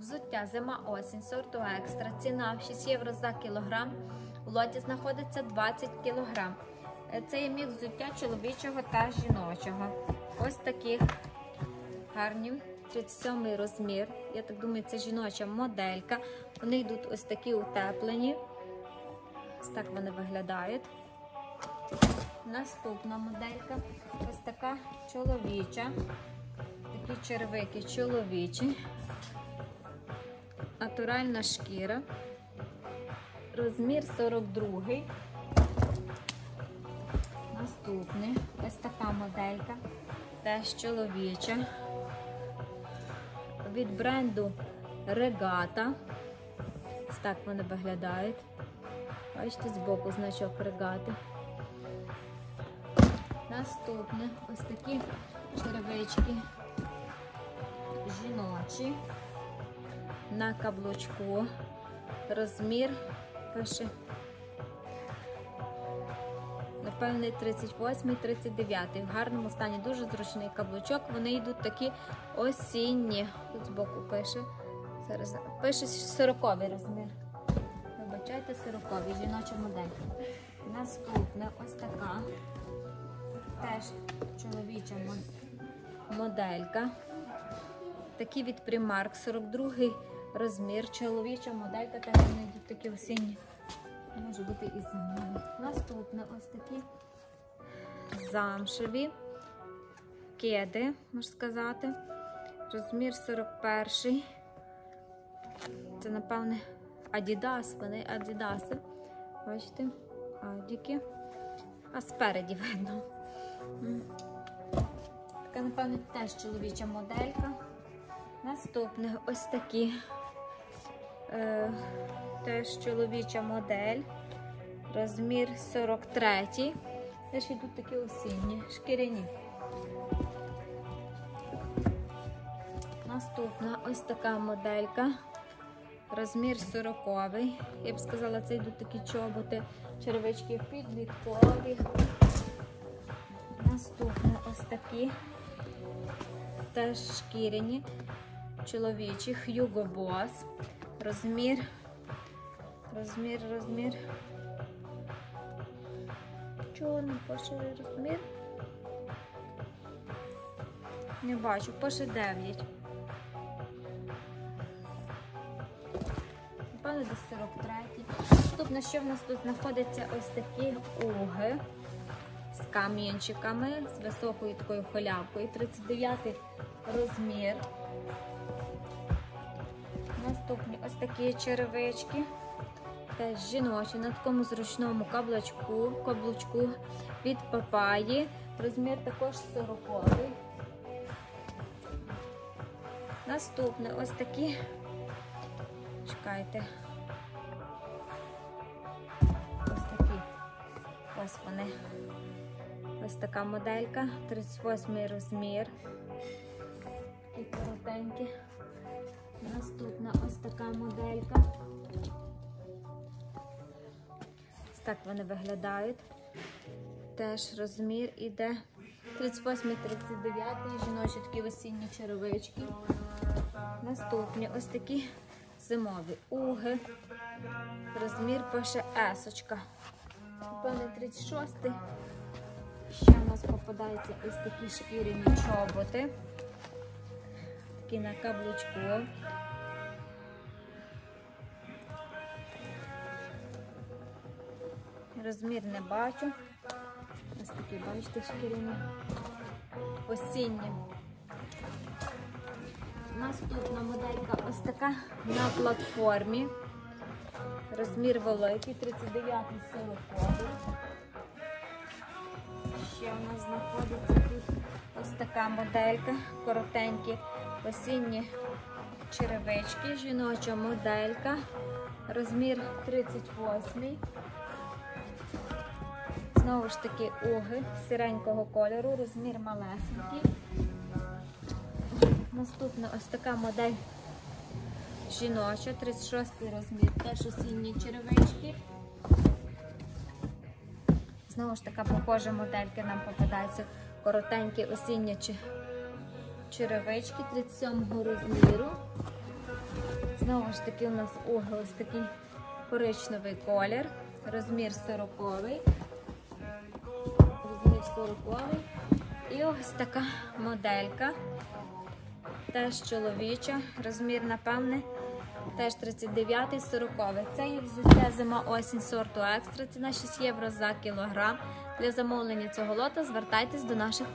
Взуття зима осінь сорту екстра. Ціна 6 євро за кілограм. У лоті знаходиться 20 кілограм. Е, Це є мікс взуття чоловічого та жіночого. Ось таких гарні. 37 розмір. Я так думаю, це жіноча моделька. Вони йдуть ось такі утеплені. Ось так вони виглядають. Наступна моделька. Ось така чоловіча. Такі червики чоловічі. Натуральна шкіра. Розмір 42. Наступний. Ось така моделька. Теж чоловіча. Від бренду Регата. Ось так вони виглядають. Бачите, збоку значок регати. Наступне ось такі черевички жіночі на каблучку. Розмір пише. Напевне, 38-39. В гарному стані дуже зручний каблучок. Вони йдуть такі осінні. Тут збоку пише. Зараз пише 40 розмір. Вибачайте, 40 жіноча модель. Наступне ось така. Теж чоловіча моделька. Такі від Primark, 42 розмір. Чоловіча моделька, теж вони йдуть такі осінні. Може бути і зимові. Наступне ось такі замшеві кеди, можна сказати. Розмір 41. Це, напевне, Адідас, вони Адідаси. Бачите, адіки. А спереді видно. Така, напевне, теж чоловіча моделька. Наступне ось такі. Е, теж чоловіча модель. Розмір 43. Теж йдуть такі осінні, шкіряні. Наступна ось така моделька. Розмір 40. Я б сказала, це йдуть такі чоботи, червички підліткові. Наступне ось такі. Теж шкіряні, чоловічі, Hugo Boss. Розмір, розмір, розмір. Чого не розмір? Не бачу, пише 9. Напевно, десь 43. Наступне, що в нас тут знаходиться ось такі уги з камінчиками, з високою такою халявкою. 39 розмір. Наступні ось такі черевички. Теж жіночі на такому зручному каблучку, каблучку від папаї. Розмір також 40. Наступне ось такі. Чекайте. Ось такі. Ось вони. Ось така моделька, 38 розмір. Такі коротенькі. Наступна ось така моделька. Ось так вони виглядають. Теж розмір іде 38-39 жіночі такі осінні черевички. Наступні ось такі зимові уги. Розмір пише есочка. Напевне, 36 Ще у нас попадаються ось такі шкіряні чоботи. Такі на каблучку. Розмір не бачу. Ось такі, бачите, шкіряні. Осінні. Наступна моделька ось така на платформі. Розмір великий, 39 40 Ще у нас знаходиться тут ось така моделька, коротенькі осінні черевички, жіноча моделька, розмір 38. Знову ж таки уги сиренького кольору, розмір малесенький. Наступна ось така модель жіноча, 36 розмір, теж осінні черевички. Знову ж така похожа моделька нам попадається коротенькі осінні черевички 37 розміру. Знову ж таки, у нас угол ось такий коричневий колір, розмір 40 розмір 40 І ось така моделька. Теж чоловіча, розмір, напевне, теж 39 40 Це є взуття зима осінь сорту екстра. Ціна 6 євро за кілограм. Для замовлення цього лота звертайтесь до наших